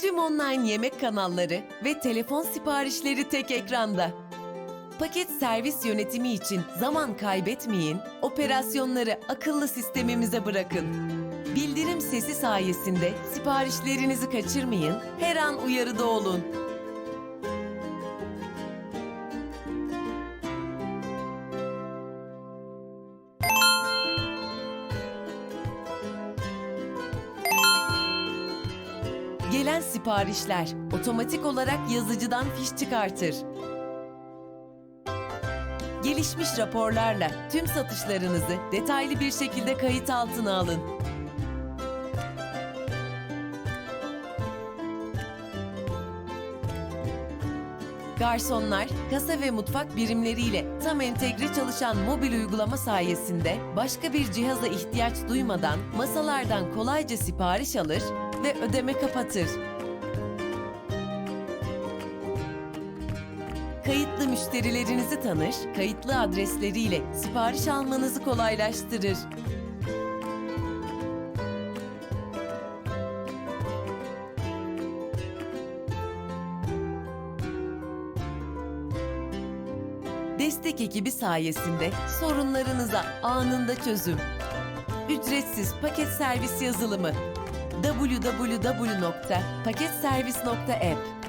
Tüm online yemek kanalları ve telefon siparişleri tek ekranda. Paket servis yönetimi için zaman kaybetmeyin, operasyonları akıllı sistemimize bırakın. Bildirim sesi sayesinde siparişlerinizi kaçırmayın, her an uyarıda olun. Gelen siparişler otomatik olarak yazıcıdan fiş çıkartır. Gelişmiş raporlarla tüm satışlarınızı detaylı bir şekilde kayıt altına alın. Garsonlar, kasa ve mutfak birimleriyle tam entegre çalışan mobil uygulama sayesinde başka bir cihaza ihtiyaç duymadan masalardan kolayca sipariş alır ve ödeme kapatır. Kayıtlı müşterilerinizi tanır, kayıtlı adresleriyle sipariş almanızı kolaylaştırır. Destek ekibi sayesinde sorunlarınıza anında çözüm. Ücretsiz paket servis yazılımı www.paketservis.app